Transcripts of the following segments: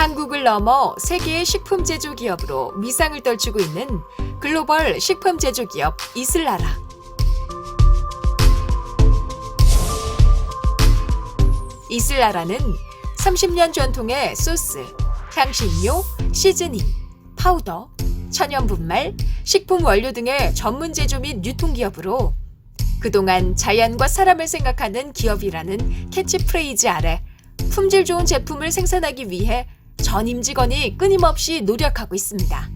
기업을 넘어 세계의 식품 제조 기업으로 위상을 떨치고 있는 글로벌 식품 제조 기업 이슬라라. 이슬라라는 30년 전통의 소스, 향신료, 시즈닝, 파우더, 천연 분말, 식품 원료 등의 전문 제조 및 유통 기업으로 그동안 자연과 사람을 생각하는 기업이라는 캐치프레이즈 아래 품질 좋은 제품을 생산하기 위해 전 임 직원이 끊임없이 노력하고 있습니다.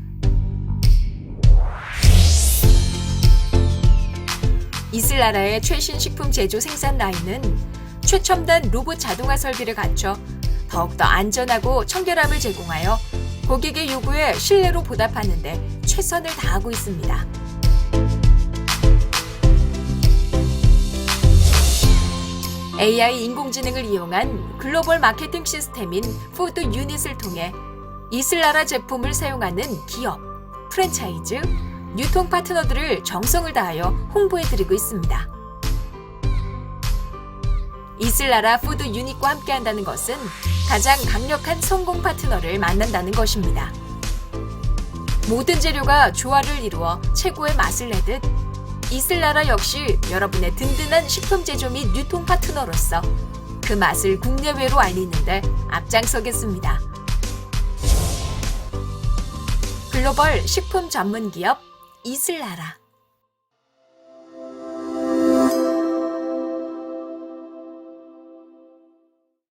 이슬라라의 최신 식품 제조 생산 라인은 최첨단 로봇 자동화 설비를 갖춰 더욱더 안전하고 청결함을 제공하여 고객의 요구에 신뢰로 보답하는데 최선을 다하고 있습니다. AI 인공지능을 이용한 글로벌 마케팅 시스템인 푸드 유닛을 통해 이슬라라 제품을 사용하는 기업, 프랜차이즈, 유통 파트너들을 정성을 다하여 홍보해드리고 있습니다. 이슬라라 푸드 유닛과 함께한다는 것은 가장 강력한 성공 파트너를 만난다는 것입니다. 모든 재료가 조화를 이루어 최고의 맛을 내듯 이슬라라 역시 여러분의 든든한 식품 제조 및 유통 파트너로서 그 맛을 국내외로 알리는데 앞장서겠습니다. 글로벌 식품 전문 기업 이슬라라.